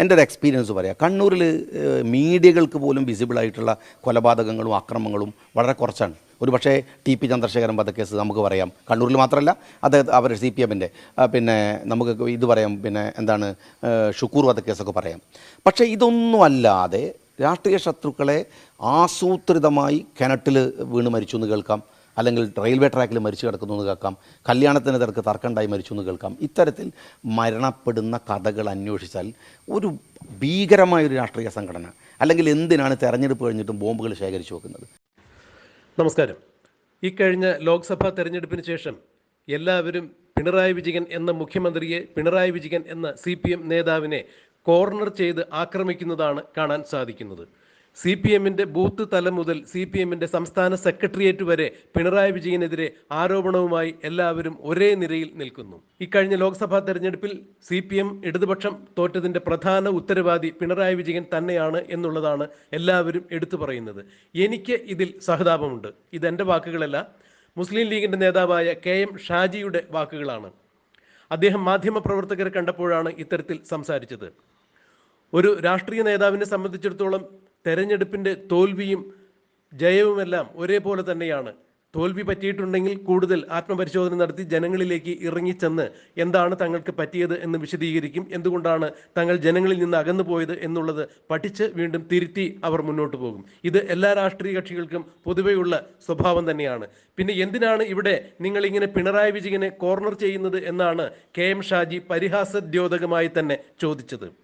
എന്റെ ഒരു എക്സ്പീരിയൻസ് പറയാം. കണ്ണൂരിൽ മീഡിയകൾക്ക് പോലും വിസിബിളായിട്ടുള്ള കൊലപാതകങ്ങളും ആക്രമങ്ങളും വളരെ കുറച്ചാണ്. ഒരു പക്ഷേ ടി പി ചന്ദ്രശേഖരൻ വധക്കേസ് നമുക്ക് പറയാം. കണ്ണൂരിൽ മാത്രമല്ല അത് അവർ സി പി എമ്മിന്റെ പിന്നെ നമുക്ക് ഇത് പറയാം പിന്നെ എന്താണ് ഷുക്കൂർ വധക്കേസൊക്കെ പറയാം. പക്ഷേ ഇതൊന്നുമല്ലാതെ രാഷ്ട്രീയ ശത്രുക്കളെ ആസൂത്രിതമായി കിണറ്റിൽ വീണ് മരിച്ചു എന്ന് കേൾക്കാം. അല്ലെങ്കിൽ റെയിൽവേ ട്രാക്കിൽ മരിച്ചു കിടക്കുന്നു എന്ന് കേൾക്കാം. കല്യാണത്തിന് തിരക്ക് തർക്കമുണ്ടായി മരിച്ചു എന്ന് കേൾക്കാം. ഇത്തരത്തിൽ മരണപ്പെടുന്ന കഥകൾ അന്വേഷിച്ചാൽ ഒരു ഭീകരമായൊരു രാഷ്ട്രീയ സംഘടന അല്ലെങ്കിൽ എന്തിനാണ് തെരഞ്ഞെടുപ്പ് കഴിഞ്ഞിട്ടും ബോംബുകൾ ശേഖരിച്ചു വെക്കുന്നത്? നമസ്കാരം. ഈ കഴിഞ്ഞ ലോക്സഭാ തെരഞ്ഞെടുപ്പിന് ശേഷം എല്ലാവരും പിണറായി വിജയൻ എന്ന മുഖ്യമന്ത്രിയെ പിണറായി വിജയൻ എന്ന സി നേതാവിനെ കോർണർ ചെയ്ത് ആക്രമിക്കുന്നതാണ് കാണാൻ സാധിക്കുന്നത്. സി പി എമ്മിന്റെ ബൂത്ത് തലം മുതൽ സി പി എമ്മിന്റെ സംസ്ഥാന സെക്രട്ടേറിയറ്റ് വരെ പിണറായി വിജയനെതിരെ ആരോപണവുമായി എല്ലാവരും ഒരേ നിരയിൽ നിൽക്കുന്നു. ഇക്കഴിഞ്ഞ ലോക്സഭാ തെരഞ്ഞെടുപ്പിൽ സി പി എം ഇടതുപക്ഷം തോറ്റതിന്റെ പ്രധാന ഉത്തരവാദി പിണറായി വിജയൻ തന്നെയാണ് എന്നുള്ളതാണ് എല്ലാവരും എടുത്തു പറയുന്നത്. എനിക്ക് ഇതിൽ സഹതാപമുണ്ട്. എന്റെ വാക്കുകളല്ല. മുസ്ലിം ലീഗിന്റെ നേതാവായ കെ എം ഷാജിയുടെ വാക്കുകളാണ്. അദ്ദേഹം മാധ്യമപ്രവർത്തകരെ കണ്ടപ്പോഴാണ് ഇത്തരത്തിൽ സംസാരിച്ചത്. ഒരു രാഷ്ട്രീയ നേതാവിനെ സംബന്ധിച്ചിടത്തോളം തെരഞ്ഞെടുപ്പിന്റെ തോൽവിയും ജയവുമെല്ലാം ഒരേപോലെ തന്നെയാണ്. തോൽവി പറ്റിയിട്ടുണ്ടെങ്കിൽ കൂടുതൽ ആത്മപരിശോധന നടത്തി ജനങ്ങളിലേക്ക് ഇറങ്ങിച്ചെന്ന് എന്താണ് തങ്ങൾക്ക് പറ്റിയത് എന്ന് വിശദീകരിക്കും. എന്തുകൊണ്ടാണ് തങ്ങൾ ജനങ്ങളിൽ നിന്ന് അകന്നു പോയത് എന്നുള്ളത് പഠിച്ച് വീണ്ടും തിരുത്തി അവർ മുന്നോട്ട് പോകും. ഇത് എല്ലാ രാഷ്ട്രീയ കക്ഷികൾക്കും പൊതുവെയുള്ള സ്വഭാവം തന്നെയാണ്. പിന്നെ എന്തിനാണ് ഇവിടെ നിങ്ങൾ ഇങ്ങനെ പിണറായി വിജയനെ കോർണർ ചെയ്യുന്നത് എന്നാണ് കെ എം ഷാജി പരിഹാസദ്യോതകമായി തന്നെ ചോദിച്ചത്.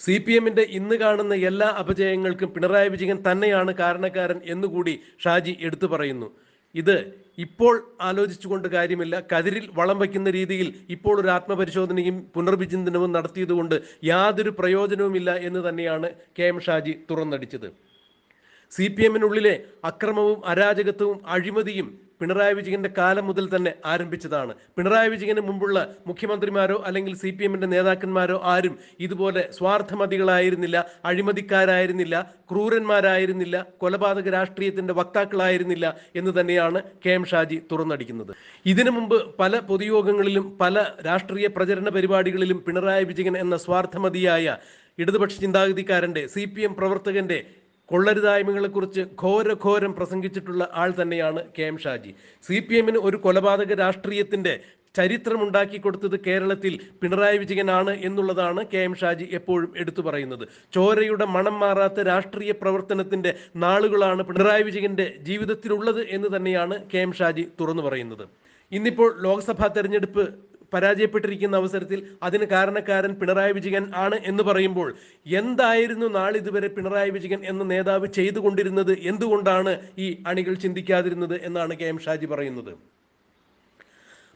സി പി എമ്മിന്റെ ഇന്ന് കാണുന്ന എല്ലാ അപജയങ്ങൾക്കും പിണറായി വിജയൻ തന്നെയാണ് കാരണക്കാരൻ എന്നുകൂടി ഷാജി എടുത്തു പറയുന്നു. ഇത് ഇപ്പോൾ ആലോചിച്ചുകൊണ്ട് കാര്യമില്ല. കതിരിൽ വളം വയ്ക്കുന്ന രീതിയിൽ ഇപ്പോൾ ഒരു ആത്മപരിശോധനയും പുനർവിചിന്തനവും നടത്തിയതുകൊണ്ട് യാതൊരു പ്രയോജനവുമില്ല എന്ന് തന്നെയാണ് കെ എം ഷാജി തുറന്നടിച്ചത്. സി പി എമ്മിനുള്ളിലെ അക്രമവും അരാജകത്വവും അഴിമതിയും പിണറായി വിജയന്റെ കാലം മുതൽ തന്നെ ആരംഭിച്ചതാണ്. പിണറായി വിജയന് മുമ്പുള്ള മുഖ്യമന്ത്രിമാരോ അല്ലെങ്കിൽ സി പി എമ്മിന്റെ നേതാക്കന്മാരോ ആരും ഇതുപോലെ സ്വാർത്ഥമതികളായിരുന്നില്ല അഴിമതിക്കാരായിരുന്നില്ല ക്രൂരന്മാരായിരുന്നില്ല കൊലപാതക രാഷ്ട്രീയത്തിന്റെ വക്താക്കളായിരുന്നില്ല എന്ന് തന്നെയാണ് കെ എം ഷാജി തുറന്നടിക്കുന്നത്. ഇതിനു മുമ്പ് പല പൊതുയോഗങ്ങളിലും പല രാഷ്ട്രീയ പ്രചരണ പരിപാടികളിലും പിണറായി വിജയൻ എന്ന സ്വാർത്ഥമതിയായ ഇടതുപക്ഷ ചിന്താഗതിക്കാരന്റെ സി പി എം പ്രവർത്തകന്റെ കൊള്ളരുതായ്മകളെക്കുറിച്ച് ഘോരഘോരം പ്രസംഗിച്ചിട്ടുള്ള ആൾ തന്നെയാണ് K M Shaji. C P എമ്മിന് ഒരു കൊലപാതക രാഷ്ട്രീയത്തിന്റെ ചരിത്രമുണ്ടാക്കി കൊടുത്തത് കേരളത്തിൽ പിണറായി വിജയനാണ് എന്നുള്ളതാണ് കെ എം ഷാജി എപ്പോഴും എടുത്തു പറയുന്നത്. ചോരയുടെ മണം മാറാത്ത രാഷ്ട്രീയ പ്രവർത്തനത്തിന്റെ നാളുകളാണ് പിണറായി വിജയന്റെ ജീവിതത്തിലുള്ളത് എന്ന് തന്നെയാണ് കെ എം ഷാജി തുറന്നു പറയുന്നത്. ഇന്നിപ്പോൾ ലോക്സഭാ തെരഞ്ഞെടുപ്പ് പരാജയപ്പെട്ടിരിക്കുന്ന അവസരത്തിൽ അതിന് കാരണക്കാരൻ പിണറായി വിജയൻ ആണ് എന്ന് പറയുമ്പോൾ എന്തായിരുന്നു നാളിതുവരെ പിണറായി വിജയൻ എന്ന നേതാവ് ചെയ്തുകൊണ്ടിരുന്നത് എന്തുകൊണ്ടാണ് ഈ അണികൾ ചിന്തിക്കാതിരുന്നത് എന്നാണ് കെ എം ഷാജി പറയുന്നത്?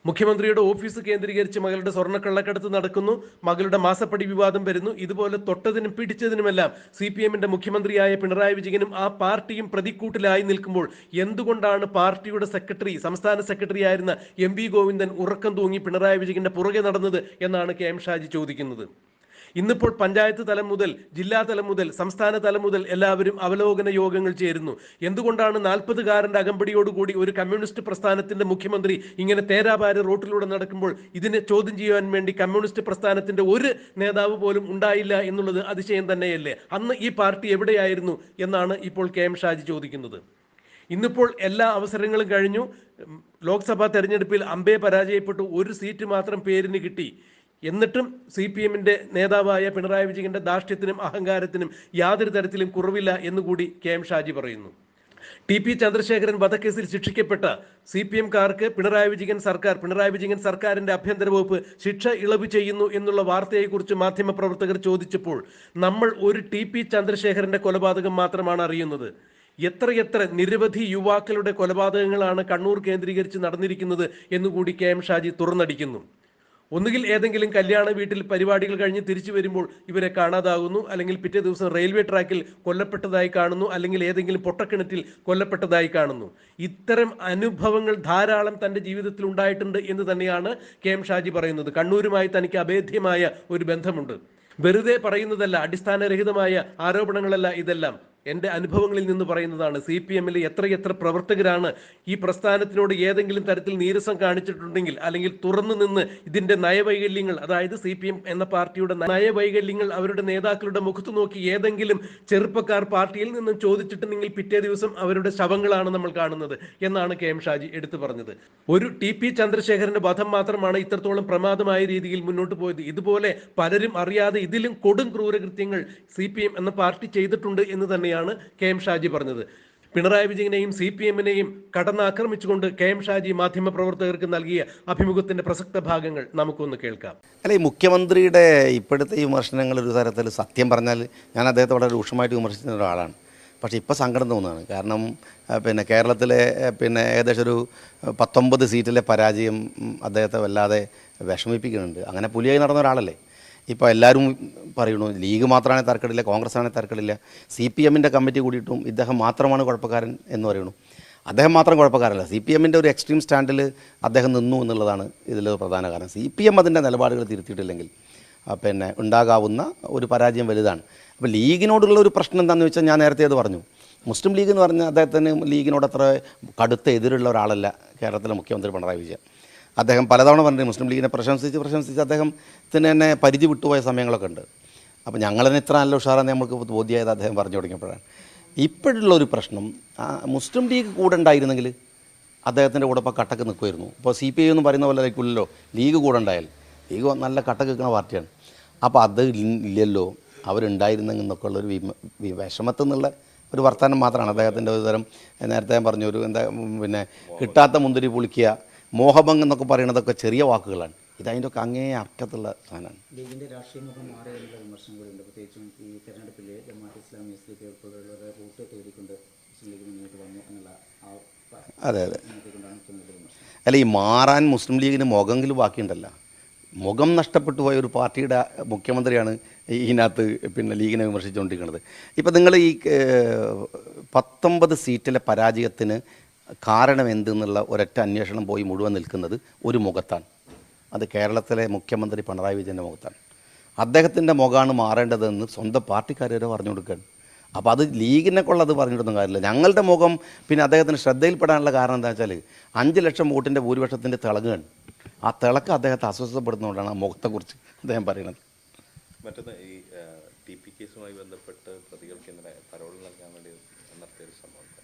മുഖ്യമന്ത്രിയുടെ ഓഫീസ് കേന്ദ്രീകരിച്ച് മകളുടെ സ്വർണക്കള്ളക്കടത്ത് നടക്കുന്നു. മകളുടെ മാസപ്പടി വിവാദം വരുന്നു. ഇതുപോലെ തൊട്ടതിനും പിടിച്ചതിനുമെല്ലാം സി പി എമ്മിന്റെ മുഖ്യമന്ത്രിയായ പിണറായി വിജയനും ആ പാർട്ടിയും പ്രതിക്കൂട്ടിലായി നിൽക്കുമ്പോൾ എന്തുകൊണ്ടാണ് പാർട്ടിയുടെ സെക്രട്ടറി സംസ്ഥാന സെക്രട്ടറി ആയിരുന്ന എം വി ഗോവിന്ദൻ ഉറക്കം തൂങ്ങി പിണറായി വിജയന്റെ പുറകെ നടന്നത് എന്നാണ് കെ എം ഷാജി ചോദിക്കുന്നത്. ഇന്നിപ്പോൾ പഞ്ചായത്ത് തലം മുതൽ ജില്ലാ തലം മുതൽ സംസ്ഥാന തലം മുതൽ എല്ലാവരും അവലോകന യോഗങ്ങൾ ചേരുന്നു. എന്തുകൊണ്ടാണ് നാൽപ്പതുകാരന്റെ അകമ്പടിയോടുകൂടി ഒരു കമ്മ്യൂണിസ്റ്റ് പ്രസ്ഥാനത്തിന്റെ മുഖ്യമന്ത്രി ഇങ്ങനെ തേരാപാര റോട്ടിലൂടെ നടക്കുമ്പോൾ ഇതിനെ ചോദ്യം ചെയ്യാൻ വേണ്ടി കമ്മ്യൂണിസ്റ്റ് പ്രസ്ഥാനത്തിന്റെ ഒരു നേതാവ് പോലും ഉണ്ടായില്ല എന്നുള്ളത് അതിശയം തന്നെയല്ലേ? അന്ന് ഈ പാർട്ടി എവിടെയായിരുന്നു എന്നാണ് ഇപ്പോൾ കെ എം ഷാജി ചോദിക്കുന്നത്. ഇന്നിപ്പോൾ എല്ലാ അവസരങ്ങളും കഴിഞ്ഞു. ലോക്സഭാ തെരഞ്ഞെടുപ്പിൽ അംബയെ പരാജയപ്പെട്ടു. ഒരു സീറ്റ് മാത്രം പേരിന് കിട്ടി. എന്നിട്ടും സി പി എമ്മിന്റെ നേതാവായ പിണറായി വിജയന്റെ ധാർഷ്ട്യത്തിനും അഹങ്കാരത്തിനും യാതൊരു തരത്തിലും കുറവില്ല എന്നുകൂടി കെ എം ഷാജി പറയുന്നു. ടി പി ചന്ദ്രശേഖരൻ വധക്കേസിൽ ശിക്ഷിക്കപ്പെട്ട സി പി എംകാർക്ക് പിണറായി വിജയൻ സർക്കാർ പിണറായി വിജയൻ സർക്കാരിന്റെ ആഭ്യന്തര വകുപ്പ് ശിക്ഷ ഇളവ് ചെയ്യുന്നു എന്നുള്ള വാർത്തയെക്കുറിച്ച് മാധ്യമപ്രവർത്തകർ ചോദിച്ചപ്പോൾ നമ്മൾ ഒരു ടി പി ചന്ദ്രശേഖരന്റെ കൊലപാതകം മാത്രമാണ് അറിയുന്നത്. എത്രയെത്ര നിരവധി യുവാക്കളുടെ കൊലപാതകങ്ങളാണ് കണ്ണൂർ കേന്ദ്രീകരിച്ച് നടന്നിരിക്കുന്നത് എന്നുകൂടി കെ എം ഷാജി തുറന്നടിക്കുന്നു. ഒന്നുകിൽ ഏതെങ്കിലും കല്യാണ വീട്ടിൽ പരിപാടികൾ കഴിഞ്ഞ് തിരിച്ചു വരുമ്പോൾ ഇവരെ കാണാതാകുന്നു അല്ലെങ്കിൽ പിറ്റേ ദിവസം റെയിൽവേ ട്രാക്കിൽ കൊല്ലപ്പെട്ടതായി കാണുന്നു അല്ലെങ്കിൽ ഏതെങ്കിലും പൊട്ടക്കിണറ്റിൽ കൊല്ലപ്പെട്ടതായി കാണുന്നു. ഇത്തരം അനുഭവങ്ങൾ ധാരാളം തന്റെ ജീവിതത്തിൽ ഉണ്ടായിട്ടുണ്ട് എന്ന് തന്നെയാണ് കെ എം ഷാജി പറയുന്നത്. കണ്ണൂരുമായി തനിക്ക് അഭേദ്യമായ ഒരു ബന്ധമുണ്ട്. വെറുതെ പറയുന്നതല്ല അടിസ്ഥാനരഹിതമായ ആരോപണങ്ങളല്ല ഇതെല്ലാം. എന്റെ അനുഭവങ്ങളിൽ നിന്ന് പറയുന്നതാണ് സി പി എമ്മിൽ എത്രയെത്ര പ്രവർത്തകരാണ് ഈ പ്രസ്ഥാനത്തിനോട് ഏതെങ്കിലും തരത്തിൽ നീരസം കാണിച്ചിട്ടുണ്ടെങ്കിൽ അല്ലെങ്കിൽ തുറന്നു നിന്ന് ഇതിന്റെ നയവൈകല്യങ്ങൾ അതായത് സി പി എം എന്ന പാർട്ടിയുടെ നയവൈകല്യങ്ങൾ അവരുടെ നേതാക്കളുടെ മുഖത്ത് നോക്കി ഏതെങ്കിലും ചെറുപ്പക്കാർ പാർട്ടിയിൽ നിന്നും ചോദിച്ചിട്ടുണ്ടെങ്കിൽ പിറ്റേ ദിവസം അവരുടെ ശവങ്ങളാണ് നമ്മൾ കാണുന്നത് എന്നാണ് കെ എം ഷാജി എടുത്തു പറഞ്ഞത്. ഒരു ടി പി ചന്ദ്രശേഖരന്റെ വധം മാത്രമാണ് ഇത്രത്തോളം പ്രമാദമായ രീതിയിൽ മുന്നോട്ട് പോയത്. ഇതുപോലെ പലരും അറിയാതെ ഇതിലും കൊടും ക്രൂരകൃത്യങ്ങൾ സി എന്ന പാർട്ടി ചെയ്തിട്ടുണ്ട് എന്ന് തന്നെയാണ് കെ എം ഷാജി പറഞ്ഞത്. പിണറായി വിജയനെയും സി പി എമ്മിനെയും കടന്നാക്രമിച്ചുകൊണ്ട് കെ എം ഷാജി മാധ്യമപ്രവർത്തകർക്ക് നൽകിയ അഭിമുഖത്തിന്റെ പ്രസക്ത ഭാഗങ്ങൾ നമുക്കൊന്ന് കേൾക്കാം. അല്ലെ മുഖ്യമന്ത്രിയുടെ ഇപ്പോഴത്തെ വിമർശനങ്ങൾ ഒരു തരത്തിൽ സത്യം പറഞ്ഞാൽ ഞാൻ അദ്ദേഹത്തെ വളരെ രൂക്ഷമായിട്ട് വിമർശിക്കുന്ന ഒരാളാണ്. പക്ഷേ ഇപ്പോൾ സങ്കടം തോന്നുകയാണ്. കാരണം പിന്നെ കേരളത്തിലെ പിന്നെ ഏകദേശം ഒരു പത്തൊമ്പത് സീറ്റിലെ പരാജയം അദ്ദേഹത്തെ വല്ലാതെ വിഷമിപ്പിക്കുന്നുണ്ട്. അങ്ങനെ പുലിയായി നടന്ന ഒരാളല്ലേ? ഇപ്പോൾ എല്ലാവരും പറയുന്നു ലീഗ് മാത്രമാണ് തർക്കടില്ല കോൺഗ്രസ് ആണെങ്കിൽ തർക്കടില്ല. സി പി എമ്മിന്റെ കമ്മിറ്റി കൂടിയിട്ടും ഇദ്ദേഹം മാത്രമാണ് കുഴപ്പക്കാരൻ എന്ന് പറയുന്നു അദ്ദേഹം മാത്രം കുഴപ്പക്കാരല്ല സി പി എമ്മിന്റെ ഒരു എക്സ്ട്രീം സ്റ്റാൻഡിൽ അദ്ദേഹം നിന്നു എന്നുള്ളതാണ് ഇതിൽ പ്രധാന കാരണം. സി പി എം അതിന്റെ നിലപാടുകൾ തിരുത്തിയിട്ടില്ലെങ്കിൽ പിന്നെ ഉണ്ടാകാവുന്ന ഒരു പരാജയം വലുതാണ്. അപ്പോൾ ലീഗിനോടുള്ള ഒരു പ്രശ്നം എന്താണെന്ന് വെച്ചാൽ ഞാൻ നേരത്തെ അത് പറഞ്ഞു. മുസ്ലിം ലീഗ് എന്ന് പറഞ്ഞാൽ അദ്ദേഹത്തിന് ലീഗിനോട് അത്ര കടുത്ത എതിരുള്ള ഒരാളല്ല കേരളത്തിലെ മുഖ്യമന്ത്രി പിണറായി വിജയൻ. അദ്ദേഹം പലതവണ പറഞ്ഞു മുസ്ലിം ലീഗിനെ പ്രശംസിച്ച് പ്രശംസിച്ച് അദ്ദേഹത്തിന് തന്നെ പരിധി വിട്ടുപോയ സമയങ്ങളൊക്കെ ഉണ്ട്. അപ്പോൾ ഞങ്ങളതിന് ഇത്ര നല്ല ഉഷാറാന്ന് നമുക്ക് ബോധ്യമായത് അദ്ദേഹം പറഞ്ഞു തുടങ്ങിയപ്പോഴാണ്. ഇപ്പോഴുള്ള ഒരു പ്രശ്നം മുസ്ലിം ലീഗ് കൂടെ ഉണ്ടായിരുന്നെങ്കിൽ അദ്ദേഹത്തിന്റെ കൂടെ ഇപ്പോൾ കട്ടക്ക് നിൽക്കുമായിരുന്നു ഇപ്പോൾ സി പി ഐ എന്ന് പറയുന്ന പോലെ ആയിരിക്കുമല്ലോ ലീഗ് കൂടെ ഉണ്ടായാൽ. ലീഗ് നല്ല കട്ടക്ക് നിൽക്കുന്ന പാർട്ടിയാണ്. അപ്പോൾ അത് ഇല്ലല്ലോ അവരുണ്ടായിരുന്നെങ്കിൽ എന്നൊക്കെ ഉള്ളൊരു വിമ വി- വിഷമത്തിൽ നിന്നുള്ള ഒരു വർത്തമാനം മാത്രമാണ് അദ്ദേഹത്തിന്റെ ഒരു തരം നേരത്തെ ഞാൻ പറഞ്ഞു ഒരു എന്താ പിന്നെ കിട്ടാത്ത മുന്തിരി പുളിക്കുക മോഹഭംഗം എന്നൊക്കെ പറയുന്നതൊക്കെ ചെറിയ വാക്കുകളാണ്. ഇതതിന്റെ ഒക്കെ അങ്ങേ അർത്ഥത്തുള്ള സാധനമാണ്. ലീഗിന്റെ രാഷ്ട്രീയ മുഖം മാറി എന്നുള്ള വിമർശനങ്ങളുണ്ട് പ്രത്യേകിച്ചും ഈ തെരഞ്ഞെടുപ്പിൽ Jamaat Islami S D P ഉൾപ്പെടെയുള്ളവരെ vote തേടിക്കൊണ്ട് മുസ്ലിം ലീഗ് മുന്നോട്ട് വന്നു എന്നുള്ള അതെ അതെ. അല്ല ഈ മാറാൻ മുസ്ലിം ലീഗിന് മുഖമെങ്കിലും ബാക്കിയുണ്ടല്ല. മുഖം നഷ്ടപ്പെട്ടു പോയ ഒരു പാർട്ടിയുടെ മുഖ്യമന്ത്രിയാണ് ഇതിനകത്ത് പിന്നെ ലീഗിനെ വിമർശിച്ചുകൊണ്ടിരിക്കുന്നത്. ഇപ്പം നിങ്ങൾ ഈ പത്തൊമ്പത് സീറ്റിലെ പരാജയത്തിന് കാരണം എന്തെന്നുള്ള ഒരൊറ്റ അന്വേഷണം പോയി മുഴുവൻ നിൽക്കുന്നത് ഒരു മുഖത്താണ്. അത് കേരളത്തിലെ മുഖ്യമന്ത്രി പിണറായി വിജയന്റെ മുഖത്താണ്. അദ്ദേഹത്തിന്റെ മുഖമാണ് മാറേണ്ടതെന്ന് സ്വന്തം പാർട്ടിക്കാരെ പറഞ്ഞു കൊടുക്കുകയാണ്. അപ്പോൾ അത് ലീഗിനെ കൊള്ളത് പറഞ്ഞിട്ടൊന്നും കാര്യമില്ല. ഞങ്ങളുടെ മുഖം പിന്നെ അദ്ദേഹത്തിന് ശ്രദ്ധയിൽപ്പെടാനുള്ള കാരണം എന്താ വെച്ചാൽ അഞ്ച് ലക്ഷം വോട്ടിന്റെ ഭൂരിപക്ഷത്തിന്റെ തിളങ്ങുകയാണ് ആ തിളക്ക് അദ്ദേഹത്തെ അസ്വസ്ഥപ്പെടുന്നതുകൊണ്ടാണ് ആ മുഖത്തെക്കുറിച്ച് അദ്ദേഹം പറയുന്നത്. മറ്റൊന്ന് ഈ ടി പി കേസുമായി ബന്ധപ്പെട്ട്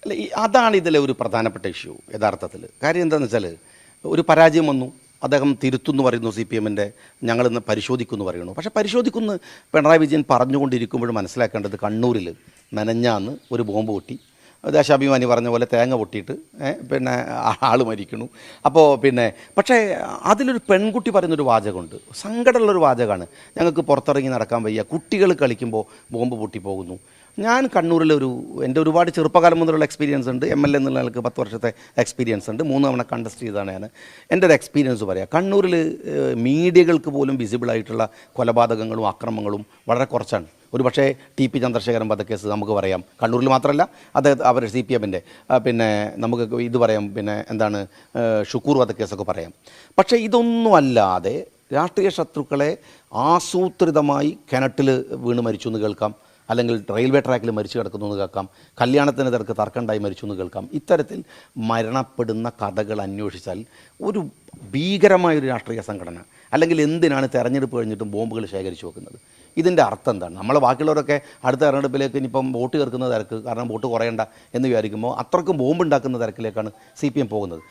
അല്ല ഈ അതാണ് ഇതിലെ ഒരു പ്രധാനപ്പെട്ട ഇഷ്യൂ യഥാർത്ഥത്തിൽ. കാര്യം എന്താണെന്ന് വെച്ചാൽ ഒരു പരാജയം വന്നു അദ്ദേഹം തിരുത്തുന്നു പറയുന്നു സി പി എമ്മിന്റെ ഞങ്ങളിന്ന് പരിശോധിക്കുന്നു പറയുന്നു. പക്ഷേ പരിശോധിക്കുന്നു പിണറായി വിജയൻ പറഞ്ഞുകൊണ്ടിരിക്കുമ്പോഴും മനസ്സിലാക്കേണ്ടത് കണ്ണൂരിൽ നനഞ്ഞാന്ന് ഒരു ബോംബ് പൊട്ടി. ദേശാഭിമാനി പറഞ്ഞ പോലെ തേങ്ങ പൊട്ടിയിട്ട് പിന്നെ ആൾ മരിക്കണു അപ്പോൾ പിന്നെ പക്ഷേ അതിലൊരു പെൺകുട്ടി പറയുന്നൊരു വാചകമുണ്ട്. സങ്കടമുള്ളൊരു വാചകമാണ്. ഞങ്ങൾക്ക് പുറത്തിറങ്ങി നടക്കാൻ വയ്യ. കുട്ടികൾ കളിക്കുമ്പോൾ ബോംബ് പൊട്ടി പോകുന്നു ഞാൻ കണ്ണൂരിലൊരു എന്റെ ഒരുപാട് ചെറുപ്പകാലം മുതലുള്ള എക്സ്പീരിയൻസ് ഉണ്ട്. എം എൽ എ എന്നുള്ള നിലയ്ക്ക് പത്ത് വർഷത്തെ എക്സ്പീരിയൻസ് ഉണ്ട്. മൂന്ന് തവണ കണ്ടസ്റ്റ് ചെയ്താണ് ഞാൻ. എന്റെ ഒരു എക്സ്പീരിയൻസ് പറയാം. കണ്ണൂരിൽ മീഡിയകൾക്ക് പോലും വിസിബിളായിട്ടുള്ള കൊലപാതകങ്ങളും അക്രമങ്ങളും വളരെ കുറച്ചാണ്. ഒരു പക്ഷേ ടി പി ചന്ദ്രശേഖരൻ വധക്കേസ് നമുക്ക് പറയാം. കണ്ണൂരിൽ മാത്രമല്ല അത് അവർ സി പി എമ്മിന്റെ പിന്നെ നമുക്ക് ഇത് പറയാം പിന്നെ എന്താണ് ഷുക്കൂർ വധക്കേസൊക്കെ പറയാം. പക്ഷേ ഇതൊന്നും അല്ലാതെ രാഷ്ട്രീയ ശത്രുക്കളെ ആസൂത്രിതമായി കിണറ്റിൽ വീണ് മരിച്ചു എന്ന് കേൾക്കാം. അല്ലെങ്കിൽ റെയിൽവേ ട്രാക്കിൽ മരിച്ചു കിടക്കുന്നു എന്ന് കേൾക്കാം. കല്യാണത്തിന് തിരക്ക് തർക്കമുണ്ടായി മരിച്ചു എന്ന് കേൾക്കാം. ഇത്തരത്തിൽ മരണപ്പെടുന്ന കഥകൾ അന്വേഷിച്ചാൽ ഒരു ഭീകരമായൊരു രാഷ്ട്രീയ സംഘടന അല്ലെങ്കിൽ എന്തിനാണ് തെരഞ്ഞെടുപ്പ് കഴിഞ്ഞിട്ടും ബോംബുകൾ ശേഖരിച്ചു വെക്കുന്നത്? ഇതിന്റെ അർത്ഥം എന്താണ്? നമ്മളെ ബാക്കിയുള്ളവരൊക്കെ അടുത്ത തെരഞ്ഞെടുപ്പിലേക്ക് ഇനിയിപ്പം വോട്ട് ചേർക്കുന്ന തിരക്ക് കാരണം വോട്ട് കുറയണ്ട എന്ന് വിചാരിക്കുമ്പോൾ അത്രക്കും ബോംബ് ഉണ്ടാക്കുന്ന തിരക്കിലേക്കാണ് സി പി എം പോകുന്നത്.